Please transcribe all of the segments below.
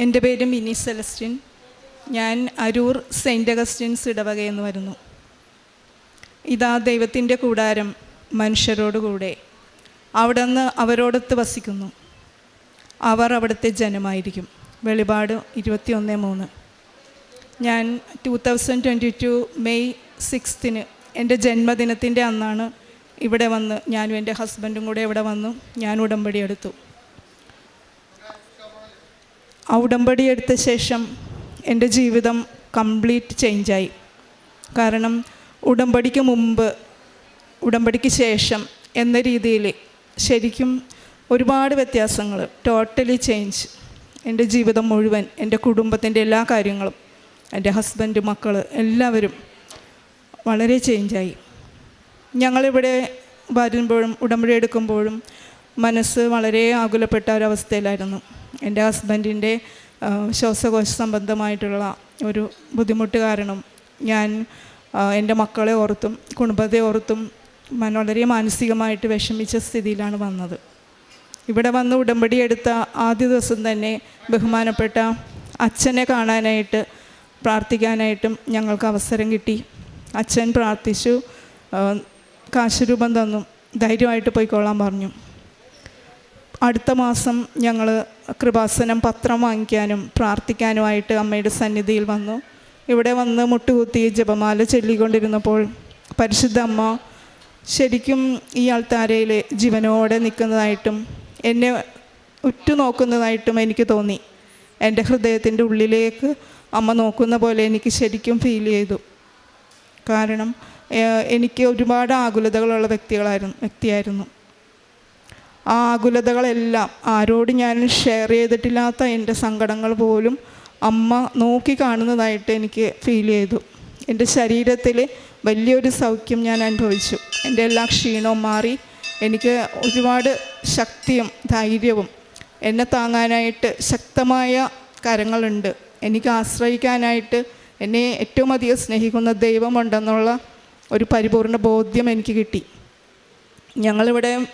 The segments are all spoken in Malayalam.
എന്റെ പേര് മിനി സെലസ്റ്റിൻ. ഞാൻ അരൂർ സെയിന്റ് അഗസ്റ്റിൻസ് ഇടവകയെന്ന് വരുന്നു. ഇതാ ദൈവത്തിന്റെ കൂടാരം മനുഷ്യരോടുകൂടെ നിന്ന് അവരോടൊത്ത് വസിക്കുന്നു. അവർ അവിടുത്തെ ജനമായിരിക്കും. വെളിപാട് ഇരുപത്തിയൊന്ന് മൂന്ന്. ഞാൻ two thousand twenty two May സിക്സ്തിന് എന്റെ ജന്മദിനത്തിന്റെ അന്നാണ് ഇവിടെ വന്ന് ഞാനും എന്റെ ഹസ്ബൻഡും കൂടെ ഇവിടെ വന്നു. ഞാൻ ഉടമ്പടി എടുത്തു. ആ ഉടമ്പടി എടുത്ത ശേഷം എന്റെ ജീവിതം കംപ്ലീറ്റ് ചേഞ്ചായി. കാരണം ഉടമ്പടിക്ക് മുമ്പ് ഉടമ്പടിക്ക് ശേഷം എന്ന രീതിയിൽ ശരിക്കും ഒരുപാട് വ്യത്യാസങ്ങൾ ടോട്ടലി ചേഞ്ച് എന്റെ ജീവിതം മുഴുവൻ എന്റെ കുടുംബത്തിന്റെ എല്ലാ കാര്യങ്ങളും എന്റെ ഹസ്ബൻഡ് മക്കൾ എല്ലാവരും വളരെ ചേഞ്ചായി ഞങ്ങളിവിടെ വരുമ്പോഴും ഉടമ്പടി എടുക്കുമ്പോഴും മനസ്സ് വളരെ ആകുലപ്പെട്ട ഒരവസ്ഥയിലായിരുന്നു എന്റെ ഹസ്ബൻഡിന്റെ ശ്വാസകോശ സംബന്ധമായിട്ടുള്ള ഒരു ബുദ്ധിമുട്ട് കാരണം ഞാൻ എന്റെ മക്കളെ ഓർത്തും കുടുംബത്തെ ഓർത്തും വളരെ മാനസികമായിട്ട് വിഷമിച്ച സ്ഥിതിയിലാണ് വന്നത്. ഇവിടെ വന്ന് ഉടമ്പടി എടുത്ത ആദ്യ ദിവസം തന്നെ ബഹുമാനപ്പെട്ട അച്ഛനെ കാണാനായിട്ട് പ്രാർത്ഥിക്കാനായിട്ടും ഞങ്ങൾക്ക് അവസരം കിട്ടി. അച്ഛൻ പ്രാർത്ഥിച്ചു കാശുരൂപം കാശ് തന്നു. ധൈര്യമായിട്ട് പോയിക്കൊള്ളാൻ പറഞ്ഞു. അടുത്ത മാസം ഞങ്ങൾ കൃപാസനം പത്രം വാങ്ങിക്കാനും പ്രാർത്ഥിക്കാനുമായിട്ട് അമ്മയുടെ സന്നിധിയിൽ വന്നു. ഇവിടെ വന്ന് മുട്ടുകുത്തി ജപമാല ചൊല്ലിക്കൊണ്ടിരുന്നപ്പോൾ പരിശുദ്ധ അമ്മ ശരിക്കും ഈ ആൾത്താരയിൽ ജീവനോടെ നിൽക്കുന്നതായിട്ടും എന്നെ ഉറ്റുനോക്കുന്നതായിട്ടും എനിക്ക് തോന്നി. എന്റെ ഹൃദയത്തിന്റെ ഉള്ളിലേക്ക് അമ്മ നോക്കുന്ന പോലെ എനിക്ക് ശരിക്കും ഫീൽ ചെയ്തു. കാരണം എനിക്ക് ഒരുപാട് ആകുലതകളുള്ള വ്യക്തികളായിരുന്നു വ്യക്തിയായിരുന്നു. ആ ആകുലതകളെല്ലാം ആരോടും ഞാൻ ഷെയർ ചെയ്തിട്ടില്ലാത്ത എന്റെ സങ്കടങ്ങൾ പോലും അമ്മ നോക്കി കാണുന്നതായിട്ട് എനിക്ക് ഫീൽ ചെയ്തു. എന്റെ ശരീരത്തിൽ വലിയൊരു സൗഖ്യം ഞാൻ അനുഭവിച്ചു. എന്റെ എല്ലാ ക്ഷീണവും മാറി. എനിക്ക് ഒരുപാട് ശക്തിയും ധൈര്യവും എന്നെ താങ്ങാനായിട്ട് ശക്തമായ കരങ്ങളുണ്ട്. എനിക്ക് ആശ്രയിക്കാനായിട്ട് എന്നെ ഏറ്റവും അധികം സ്നേഹിക്കുന്ന ദൈവമുണ്ടെന്നുള്ള ഒരു പരിപൂർണ ബോധ്യം എനിക്ക് കിട്ടി. ഞങ്ങളിവിടെ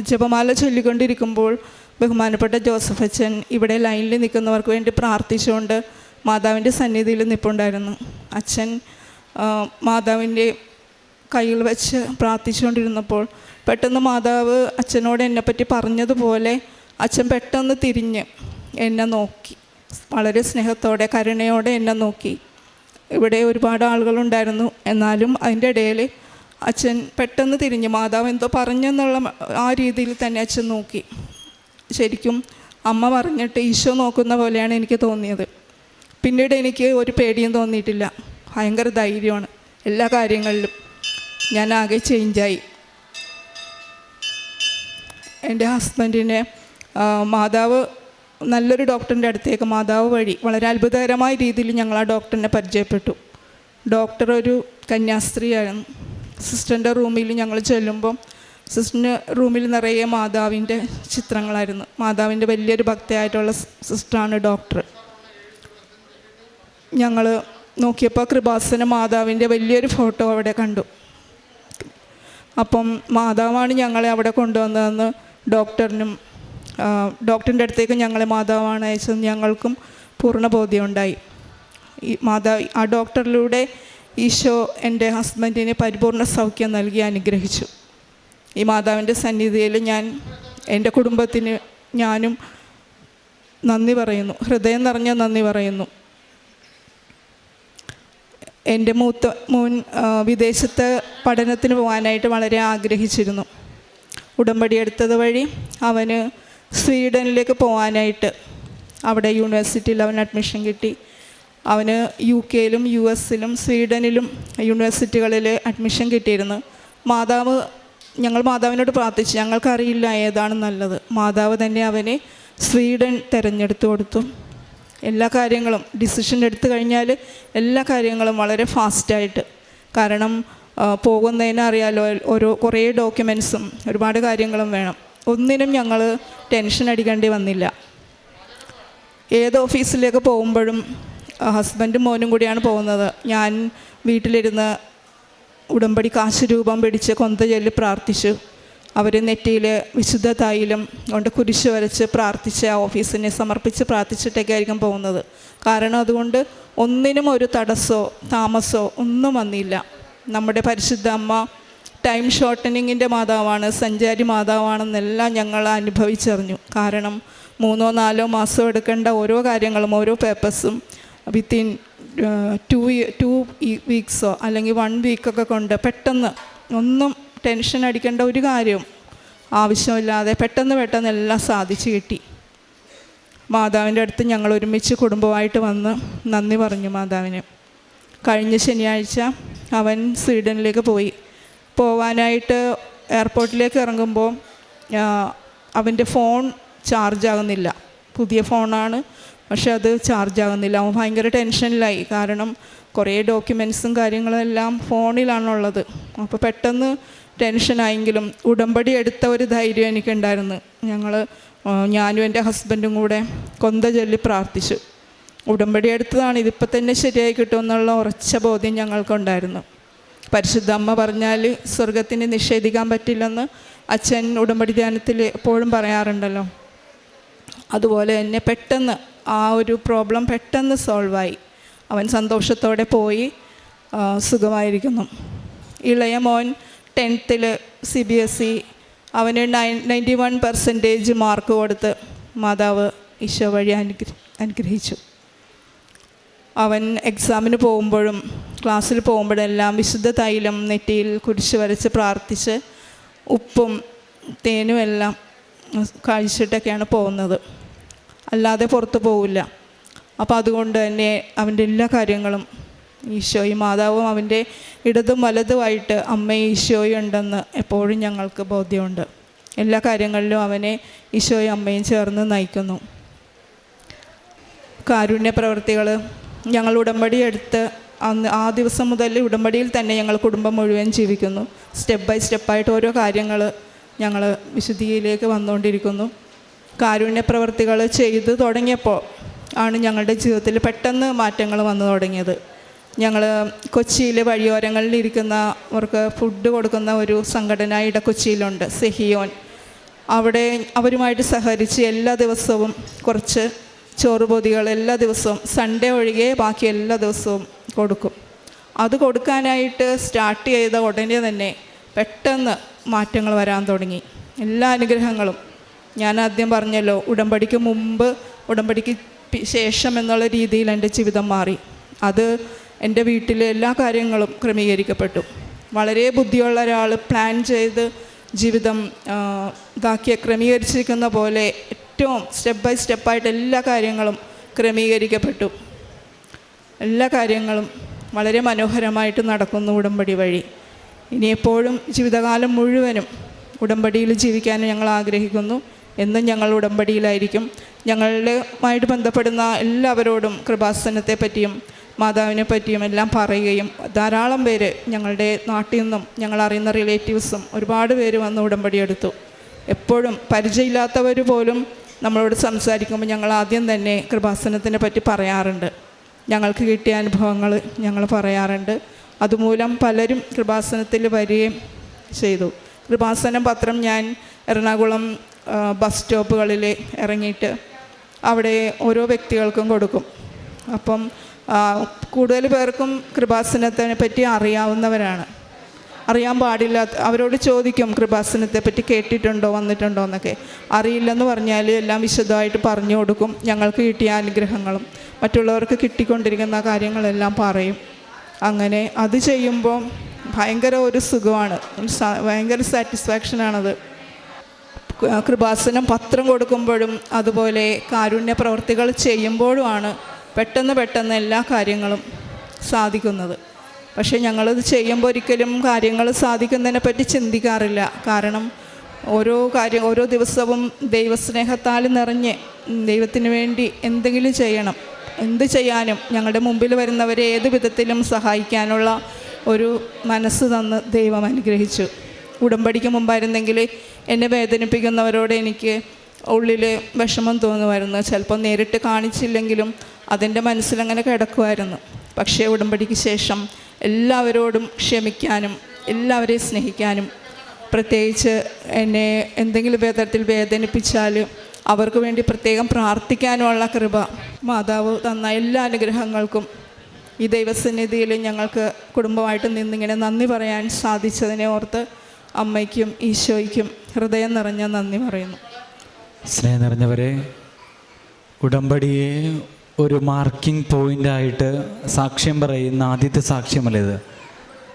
ജപമാല ചൊല്ലിക്കൊണ്ടിരിക്കുമ്പോൾ ബഹുമാനപ്പെട്ട ജോസഫ് അച്ഛൻ ഇവിടെ ലൈനിൽ നിൽക്കുന്നവർക്ക് വേണ്ടി പ്രാർത്ഥിച്ചുകൊണ്ട് മാതാവിന്റെ സന്നിധിയിൽ നിൽപ്പുണ്ടായിരുന്നു അച്ഛൻ മാതാവിന്റെ കയ്യിൽ വെച്ച് പ്രാർത്ഥിച്ചുകൊണ്ടിരുന്നപ്പോൾ പെട്ടെന്ന് മാതാവ് അച്ഛനോട് എന്നെപ്പറ്റി പറഞ്ഞതുപോലെ അച്ഛൻ പെട്ടെന്ന് തിരിഞ്ഞ് എന്നെ നോക്കി. വളരെ സ്നേഹത്തോടെ കരുണയോടെ എന്നെ നോക്കി. ഇവിടെ ഒരുപാട് ആളുകളുണ്ടായിരുന്നു. എന്നാലും അതിന്റെ ഇടയിൽ അച്ഛൻ പെട്ടെന്ന് തിരിഞ്ഞു മാതാവ് എന്തോ പറഞ്ഞെന്നുള്ള ആ രീതിയിൽ തന്നെ അച്ഛൻ നോക്കി. ശരിക്കും അമ്മ പറഞ്ഞിട്ട് ഈശോ നോക്കുന്ന പോലെയാണ് എനിക്ക് തോന്നിയത്. പിന്നീട് എനിക്ക് ഒരു പേടിയും തോന്നിയിട്ടില്ല. ഭയങ്കര ധൈര്യമാണ് എല്ലാ കാര്യങ്ങളിലും. ഞാൻ ആകെ ചേഞ്ചായി എന്റെ ഹസ്ബൻഡിനെ മാതാവ് നല്ലൊരു ഡോക്ടറിന്റെ അടുത്തേക്ക് മാതാവ് വഴി വളരെ അത്ഭുതകരമായ രീതിയിൽ ഞങ്ങൾ ആ ഡോക്ടറിനെ പരിചയപ്പെട്ടു. ഡോക്ടർ ഒരു കന്യാസ്ത്രീയായിരുന്നു. സിസ്റ്ററിന്റെ റൂമിൽ ഞങ്ങൾ ചെല്ലുമ്പം സിസ്റ്ററിന്റെ റൂമിൽ നിറയെ മാതാവിന്റെ ചിത്രങ്ങളായിരുന്നു. മാതാവിന്റെ വലിയൊരു ഭക്തയായിട്ടുള്ള സിസ്റ്ററാണ് ഡോക്ടർ. ഞങ്ങൾ നോക്കിയപ്പോൾ കൃപാസന മാതാവിന്റെ വലിയൊരു ഫോട്ടോ അവിടെ കണ്ടു. അപ്പം മാതാവാണ് ഞങ്ങളെ അവിടെ കൊണ്ടുവന്നതെന്ന് ഡോക്ടറിനും ഡോക്ടറിന്റെ അടുത്തേക്ക് ഞങ്ങളെ മാതാവാണ് അയച്ചത് ഞങ്ങൾക്കും പൂർണ ബോധ്യമുണ്ടായി ഈ മാതാവ് ആ ഡോക്ടറിലൂടെ ഈശോ എന്റെ ഹസ്ബൻഡിന് പരിപൂർണ സൗഖ്യം നൽകി അനുഗ്രഹിച്ചു. ഈ മാതാവിന്റെ സന്നിധിയിൽ ഞാൻ എന്റെ കുടുംബത്തിന് ഞാനും നന്ദി പറയുന്നു. ഹൃദയം നിറഞ്ഞ നന്ദി പറയുന്നു. എന്റെ മൂത്ത മോൻ വിദേശത്ത് പഠനത്തിന് പോകാനായിട്ട് വളരെ ആഗ്രഹിച്ചിരുന്നു. ഉടമ്പടി എടുത്തത് വഴി അവന് സ്വീഡനിലേക്ക് പോകാനായിട്ട് അവിടെ യൂണിവേഴ്സിറ്റിയിൽ അവന് അഡ്മിഷൻ കിട്ടി. അവന് യു കെയിലും യു എസിലും സ്വീഡനിലും യൂണിവേഴ്സിറ്റികളിൽ അഡ്മിഷൻ കിട്ടിയിരുന്നു. മാതാവ് ഞങ്ങൾ മാതാവിനോട് പ്രാർത്ഥിച്ചു. ഞങ്ങൾക്കറിയില്ല ഏതാണ് നല്ലത്. മാതാവ് തന്നെ അവനെ സ്വീഡൻ തിരഞ്ഞെടുത്തു കൊടുത്തു. എല്ലാ കാര്യങ്ങളും ഡിസിഷൻ എടുത്തു കഴിഞ്ഞാൽ എല്ലാ കാര്യങ്ങളും വളരെ ഫാസ്റ്റായിട്ട്. കാരണം പോകുന്നതിന് അറിയാലോ ഓരോ കുറേ ഡോക്യുമെൻസും ഒരുപാട് കാര്യങ്ങളും വേണം. ഒന്നിനും ഞങ്ങൾ ടെൻഷൻ അടിക്കേണ്ടി വന്നില്ല. ഏത് ഓഫീസിലേക്ക് പോകുമ്പോഴും ഹസ്ബൻഡും മോനും കൂടിയാണ് പോകുന്നത്. ഞാൻ വീട്ടിലിരുന്ന് ഉടമ്പടി കാശ് രൂപം പിടിച്ച് കൊന്ത പ്രാർത്ഥിച്ചു. അവർ നെറ്റിയിൽ വിശുദ്ധ തൈലം കൊണ്ട് കുരിശ് വരച്ച് പ്രാർത്ഥിച്ച് ആ ഓഫീസിനെ സമർപ്പിച്ച് പ്രാർത്ഥിച്ചിട്ടൊക്കെ ആയിരിക്കും പോകുന്നത്. കാരണം അതുകൊണ്ട് ഒന്നിനും ഒരു തടസ്സമോ താമസമോ ഒന്നും വന്നില്ല. നമ്മുടെ പരിശുദ്ധ അമ്മ ടൈം ഷോർട്ടനിങ്ങിന്റെ മാതാവാണ് സഞ്ചാരി മാതാവാണെന്നെല്ലാം ഞങ്ങൾ അനുഭവിച്ചറിഞ്ഞു. കാരണം മൂന്നോ നാലോ മാസം എടുക്കേണ്ട ഓരോ കാര്യങ്ങളും ഓരോ പേപ്പേഴ്സും വിത്തിൻ ടു ടു വീക്സോ അല്ലെങ്കിൽ വൺ വീക്കൊക്കെ കൊണ്ട് പെട്ടെന്ന് ഒന്നും ടെൻഷൻ അടിക്കേണ്ട ഒരു കാര്യവും ആവശ്യമില്ലാതെ പെട്ടെന്ന് പെട്ടെന്ന് എല്ലാം സാധിച്ചു കിട്ടി. മാതാവിന്റെ അടുത്ത് ഞങ്ങൾ ഒരുമിച്ച് കുടുംബമായിട്ട് വന്ന് നന്ദി പറഞ്ഞു മാതാവിന്. കഴിഞ്ഞ ശനിയാഴ്ച അവൻ സ്വീഡനിലേക്ക് പോയി. പോവാനായിട്ട് എയർപോർട്ടിലേക്ക് ഇറങ്ങുമ്പോൾ അവന്റെ ഫോൺ ചാർജ് ആകുന്നില്ല. പുതിയ ഫോണാണ്. പക്ഷെ അത് ചാർജ് ആകുന്നില്ല. അവൻ ഭയങ്കര ടെൻഷനിലായി. കാരണം കുറേ ഡോക്യുമെൻസും കാര്യങ്ങളെല്ലാം ഫോണിലാണുള്ളത്. അപ്പോൾ പെട്ടെന്ന് ടെൻഷനായെങ്കിലും ഉടമ്പടി എടുത്ത ഒരു ധൈര്യം എനിക്കുണ്ടായിരുന്നു. ഞങ്ങൾ ഞാനും എന്റെ ഹസ്ബൻഡും കൂടെ കൊന്ത ചൊല്ലി പ്രാർത്ഥിച്ചു. ഉടമ്പടി എടുത്തതാണ് ഇതിപ്പോൾ തന്നെ ശരിയായി കിട്ടുമെന്നുള്ള ഉറച്ച ബോധ്യം ഞങ്ങൾക്കുണ്ടായിരുന്നു. പരിശുദ്ധ അമ്മ പറഞ്ഞാൽ സ്വർഗത്തിന് നിഷേധിക്കാൻ പറ്റില്ലെന്ന് അച്ഛൻ ഉടമ്പടി ധ്യാനത്തിൽ എപ്പോഴും പറയാറുണ്ടല്ലോ. അതുപോലെ തന്നെ പെട്ടെന്ന് ആ ഒരു പ്രോബ്ലം പെട്ടെന്ന് സോൾവായി അവൻ സന്തോഷത്തോടെ പോയി സുഖമായിരിക്കുന്നു. ഇളയ മോൻ ടെൻത്തിൽ സി ബി എസ് ഇ അവന് nine ninety one percentage mark കൊടുത്ത് മാതാവ് ഈശോ വഴി അനുഗ്രഹ അനുഗ്രഹിച്ചു. അവൻ എക്സാമിന് പോകുമ്പോഴും ക്ലാസ്സിൽ പോകുമ്പോഴെല്ലാം വിശുദ്ധ തൈലം നെറ്റിയിൽ കുരിശ് വരച്ച് പ്രാർത്ഥിച്ച് ഉപ്പും തേനും എല്ലാം കഴിച്ചിട്ടൊക്കെയാണ് പോകുന്നത്. അല്ലാതെ പുറത്ത് പോവില്ല. അപ്പോൾ അതുകൊണ്ട് തന്നെ അവന്റെ എല്ലാ കാര്യങ്ങളും ഈശോയും മാതാവും അവന്റെ ഇടതും വലതുമായിട്ട് അമ്മയും ഈശോയും ഉണ്ടെന്ന് എപ്പോഴും ഞങ്ങൾക്ക് ബോധ്യമുണ്ട്. എല്ലാ കാര്യങ്ങളിലും അവനെ ഈശോയും അമ്മയും ചേർന്ന് നയിക്കുന്നു. കാരുണ്യ പ്രവർത്തികൾ ഞങ്ങൾ ഉടമ്പടി എടുത്ത് അന്ന് ആ ദിവസം മുതൽ ഉടമ്പടിയിൽ തന്നെ ഞങ്ങൾ കുടുംബം മുഴുവൻ ജീവിക്കുന്നു. സ്റ്റെപ്പ് ബൈ സ്റ്റെപ്പായിട്ട് ഓരോ കാര്യങ്ങൾ ഞങ്ങൾ വിശുദ്ധിയിലേക്ക് വന്നുകൊണ്ടിരിക്കുന്നു. കാരുണ്യ പ്രവർത്തികൾ ചെയ്ത് തുടങ്ങിയപ്പോൾ ആണ് ഞങ്ങളുടെ ജീവിതത്തിൽ പെട്ടെന്ന് മാറ്റങ്ങൾ വന്നു തുടങ്ങിയത്. ഞങ്ങൾ കൊച്ചിയിൽ വഴിയോരങ്ങളിൽ ഇരിക്കുന്നവർക്ക് ഫുഡ് കൊടുക്കുന്ന ഒരു സംഘടന ഇടക്കൊച്ചിയിലുണ്ട് സെഹിയോൻ. അവിടെ അവരുമായിട്ട് സഹകരിച്ച് എല്ലാ ദിവസവും കുറച്ച് ചോറ് പൊതികൾ എല്ലാ ദിവസവും സൺഡേ ഒഴികെ ബാക്കി എല്ലാ ദിവസവും കൊടുക്കും. അത് കൊടുക്കാനായിട്ട് സ്റ്റാർട്ട് ചെയ്ത ഉടനെ തന്നെ പെട്ടെന്ന് മാറ്റങ്ങൾ വരാൻ തുടങ്ങി. എല്ലാ അനുഗ്രഹങ്ങളും ഞാൻ ആദ്യം പറഞ്ഞല്ലോ ഉടമ്പടിക്ക് മുമ്പ് ഉടമ്പടിക്ക് ശേഷം എന്നുള്ള രീതിയിൽ എന്റെ ജീവിതം മാറി. അത് എന്റെ വീട്ടിലെ എല്ലാ കാര്യങ്ങളും ക്രമീകരിക്കപ്പെട്ടു. വളരെ ബുദ്ധിയുള്ള ഒരാൾ പ്ലാൻ ചെയ്ത് ജീവിതം ഇതാക്കിയ ക്രമീകരിച്ചിരിക്കുന്ന പോലെ ഏറ്റവും സ്റ്റെപ്പ് ബൈ സ്റ്റെപ്പായിട്ട് എല്ലാ കാര്യങ്ങളും ക്രമീകരിക്കപ്പെട്ടു. എല്ലാ കാര്യങ്ങളും വളരെ മനോഹരമായിട്ട് നടക്കുന്നു ഉടമ്പടി വഴി. ഇനിയെപ്പോഴും ജീവിതകാലം മുഴുവനും ഉടമ്പടിയിൽ ജീവിക്കാൻ ഞങ്ങൾ ആഗ്രഹിക്കുന്നു. എന്നും ഞങ്ങൾ ഉടമ്പടിയിലായിരിക്കും. ഞങ്ങളുമായിട്ട് ബന്ധപ്പെടുന്ന എല്ലാവരോടും കൃപാസനത്തെ പറ്റിയും മാതാവിനെ പറ്റിയും എല്ലാം പറയുകയും ധാരാളം പേര് ഞങ്ങളുടെ നാട്ടിൽ നിന്നും ഞങ്ങൾ അറിയുന്ന റിലേറ്റീവ്സും ഒരുപാട് പേര് വന്ന് ഉടമ്പടി എടുത്തു. എപ്പോഴും പരിചയമില്ലാത്തവർ പോലും നമ്മളോട് സംസാരിക്കുമ്പോൾ ഞങ്ങൾ ആദ്യം തന്നെ കൃപാസനത്തിനെ പറ്റി പറയാറുണ്ട്. ഞങ്ങൾക്ക് കിട്ടിയ അനുഭവങ്ങൾ ഞങ്ങൾ പറയാറുണ്ട്. അതുമൂലം പലരും കൃപാസനത്തിൽ വരികയും ചെയ്തു. കൃപാസനം പത്രം ഞാൻ എറണാകുളം ബസ് സ്റ്റോപ്പുകളിൽ ഇറങ്ങിയിട്ട് അവിടെ ഓരോ വ്യക്തികൾക്കും കൊടുക്കും. അപ്പം കൂടുതൽ പേർക്കും കൃപാസനത്തിനെ പറ്റി അറിയാവുന്നവരാണ്. അറിയാൻ പാടില്ലാത്ത അവരോട് ചോദിക്കും കൃപാസനത്തെ പറ്റി കേട്ടിട്ടുണ്ടോ വന്നിട്ടുണ്ടോ എന്നൊക്കെ. അറിയില്ലെന്ന് പറഞ്ഞാൽ എല്ലാം വിശദമായിട്ട് പറഞ്ഞു കൊടുക്കും. ഞങ്ങൾക്ക് കിട്ടിയ അനുഗ്രഹങ്ങളും മറ്റുള്ളവർക്ക് കിട്ടിക്കൊണ്ടിരിക്കുന്ന കാര്യങ്ങളെല്ലാം പറയും. അങ്ങനെ അത് ചെയ്യുമ്പോൾ ഭയങ്കര ഒരു സുഖമാണ്. ഭയങ്കര സാറ്റിസ്ഫാക്ഷനാണത് കൃപാസനം പത്രം കൊടുക്കുമ്പോഴും അതുപോലെ കാരുണ്യ പ്രവർത്തികൾ ചെയ്യുമ്പോഴുമാണ് പെട്ടെന്ന് പെട്ടെന്ന് എല്ലാ കാര്യങ്ങളും സാധിക്കുന്നത്. പക്ഷേ ഞങ്ങളത് ചെയ്യുമ്പോൾ ഒരിക്കലും കാര്യങ്ങൾ സാധിക്കുന്നതിനെ പറ്റി ചിന്തിക്കാറില്ല. കാരണം ഓരോ കാര്യം ഓരോ ദിവസവും ദൈവസ്നേഹത്താൽ നിറഞ്ഞ് ദൈവത്തിന് വേണ്ടി എന്തെങ്കിലും ചെയ്യണം. എന്ത് ചെയ്യാനും ഞങ്ങളുടെ മുമ്പിൽ വരുന്നവരെ ഏത് വിധത്തിലും സഹായിക്കാനുള്ള ഒരു മനസ്സ് തന്ന് ദൈവം അനുഗ്രഹിച്ചു. ഉടമ്പടിക്ക് മുമ്പായിരുന്നെങ്കിൽ എന്നെ വേദനിപ്പിക്കുന്നവരോട് എനിക്ക് ഉള്ളിൽ വിഷമം തോന്നുമായിരുന്നു. ചിലപ്പോൾ നേരിട്ട് കാണിച്ചില്ലെങ്കിലും അതെന്റെ മനസ്സിലങ്ങനെ കിടക്കുമായിരുന്നു. പക്ഷേ ഉടമ്പടിക്ക് ശേഷം എല്ലാവരോടും ക്ഷമിക്കാനും എല്ലാവരെയും സ്നേഹിക്കാനും പ്രത്യേകിച്ച് എന്നെ എന്തെങ്കിലും വിധത്തിൽ വേദനിപ്പിച്ചാൽ അവർക്ക് വേണ്ടി പ്രത്യേകം പ്രാർത്ഥിക്കാനുള്ള കൃപ മാതാവ് തന്ന എല്ലാ അനുഗ്രഹങ്ങൾക്കും ഈ ദൈവസന്നിധിയിൽ ഞങ്ങൾക്ക് കുടുംബമായിട്ട് നിന്നിങ്ങനെ നന്ദി പറയാൻ സാധിച്ചതിനെ ഓർത്ത് അമ്മയ്ക്കും ഈശോയ്ക്കും ഹൃദയം നിറഞ്ഞ നന്ദി പറയുന്നു. സ്നേഹം നിറഞ്ഞവരെ ഉടമ്പടിയെ ഒരു മാർക്കിംഗ് പോയിന്റായിട്ട് സാക്ഷ്യം പറയുന്ന ആദ്യത്തെ സാക്ഷ്യമല്ല ഇത്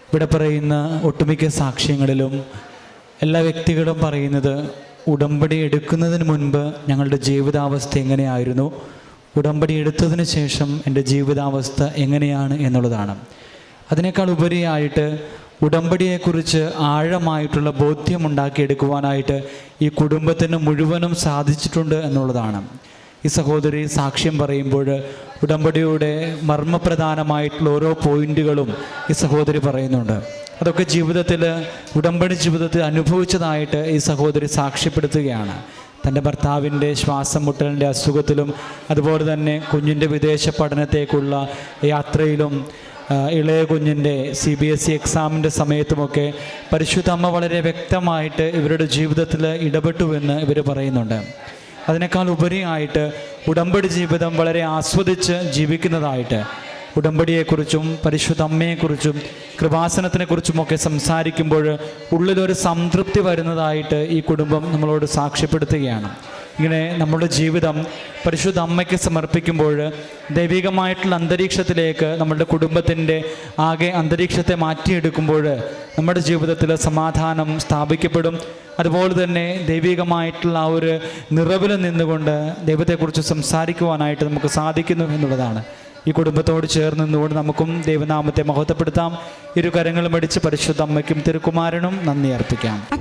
ഇവിടെ പറയുന്ന ഒട്ടുമിക്ക സാക്ഷ്യങ്ങളിലും എല്ലാ വ്യക്തികളും പറയുന്നത് ഉടമ്പടി എടുക്കുന്നതിന് മുൻപ് ഞങ്ങളുടെ ജീവിതാവസ്ഥ എങ്ങനെയായിരുന്നു? ഉടമ്പടി എടുത്തതിന് ശേഷം എന്റെ ജീവിതാവസ്ഥ എങ്ങനെയാണ് എന്നുള്ളതാണ്. അതിനേക്കാൾ ഉപരിയായിട്ട് ഉടമ്പടിയെക്കുറിച്ച് ആഴമായിട്ടുള്ള ബോധ്യമുണ്ടാക്കിയെടുക്കുവാനായിട്ട് ഈ കുടുംബത്തിന് മുഴുവനും സാധിച്ചിട്ടുണ്ട് എന്നുള്ളതാണ്. ഈ സഹോദരി സാക്ഷ്യം പറയുമ്പോൾ ഉടമ്പടിയുടെ മർമ്മപ്രധാനമായിട്ടുള്ള ഓരോ പോയിന്റുകളും ഈ സഹോദരി പറയുന്നുണ്ട്. അതൊക്കെ ജീവിതത്തിൽ ഉടമ്പടി ജീവിതത്തിൽ അനുഭവിച്ചതായിട്ട് ഈ സഹോദരി സാക്ഷ്യപ്പെടുത്തുകയാണ്. തന്റെ ഭർത്താവിന്റെ ശ്വാസം മുട്ടലിന്റെ അസുഖത്തിലും അതുപോലെ തന്നെ കുഞ്ഞിന്റെ വിദേശ പഠനത്തേക്കുള്ള യാത്രയിലും ഇളയ കുഞ്ഞിന്റെ സി ബി എസ് ഇ എക്സാമിന്റെ സമയത്തുമൊക്കെ പരിശുദ്ധ അമ്മ വളരെ വ്യക്തമായിട്ട് ഇവരുടെ ജീവിതത്തിൽ ഇടപെട്ടുവെന്ന് ഇവർ പറയുന്നുണ്ട്. അതിനേക്കാൾ ഉപരിയായിട്ട് ഉടമ്പടി ജീവിതം വളരെ ആസ്വദിച്ച് ജീവിക്കുന്നതായിട്ട് ഉടമ്പടിയെക്കുറിച്ചും പരിശുദ്ധ അമ്മയെക്കുറിച്ചും കൃപാസനത്തിനെക്കുറിച്ചുമൊക്കെ സംസാരിക്കുമ്പോൾ ഉള്ളിലൊരു സംതൃപ്തി വരുന്നതായിട്ട് ഈ കുടുംബം നമ്മളോട് സാക്ഷ്യപ്പെടുത്തുകയാണ്. ഇങ്ങനെ നമ്മുടെ ജീവിതം പരിശുദ്ധ അമ്മയ്ക്ക് സമർപ്പിക്കുമ്പോൾ ദൈവികമായിട്ടുള്ള അന്തരീക്ഷത്തിലേക്ക് നമ്മുടെ കുടുംബത്തിന്റെ ആകെ അന്തരീക്ഷത്തെ മാറ്റിയെടുക്കുമ്പോൾ നമ്മുടെ ജീവിതത്തിൽ സമാധാനം സ്ഥാപിക്കപ്പെടും. അതുപോലെ തന്നെ ദൈവികമായിട്ടുള്ള ആ ഒരു നിറവിൽ നിന്നുകൊണ്ട് ദൈവത്തെക്കുറിച്ച് സംസാരിക്കുവാനായിട്ട് നമുക്ക് സാധിക്കുന്നു എന്നുള്ളതാണ്. ഈ കുടുംബത്തോട് ചേർന്ന് നിന്നുകൊണ്ട് നമുക്കും ദൈവനാമത്തെ മഹത്വപ്പെടുത്താം. ഇരു കരങ്ങളും അടിച്ച് പരിശുദ്ധ അമ്മയ്ക്കും തിരുക്കുമാരനും നന്ദി അർപ്പിക്കാം.